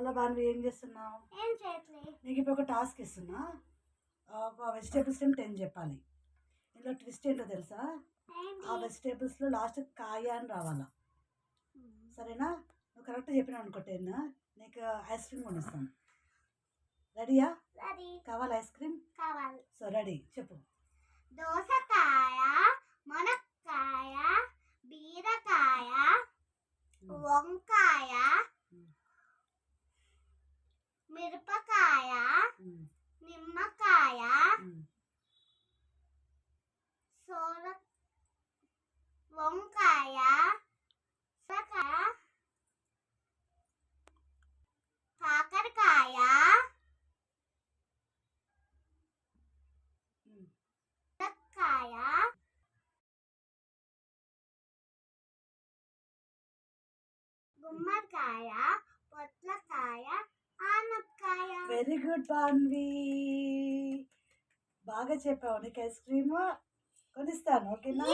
Hello బాన్వి ఏం చేస్తున్నావు? ఏం చేయట్లేదు నీకు ఇప్పుడు ఒక టాస్క్ ఇస్తున్నా. ఒక వెజిటేబుల్స్ నేమ్ టెన్ చెప్పాలి. ఇందులో ట్విస్ట్ ఏంటో తెలుసా? ఆ వెజిటేబుల్స్లో లాస్ట్ కాయ అని రావాలా. సరేనా? నువ్వు కరెక్ట్ చెప్పినావు అనుకో టెన్. నీకు ఐస్ క్రీమ్ కొనిస్తాను. రెడీయా కావాలి ఐస్ క్రీమ్ కావాలి. సో రెడీ చెప్పు. దోసకాయ మిరపకాయ మ్మ్. నిమ్మకాయ మ్మ్. సోర వంకాయ కాకరకాయ. మునక్కాయ గుమ్మడికాయ వెరీ గుడ్ పాన్వి బాగా చెప్పావు నీకు ఐస్ క్రీమ్ కొనిస్తాను ఓకేనా?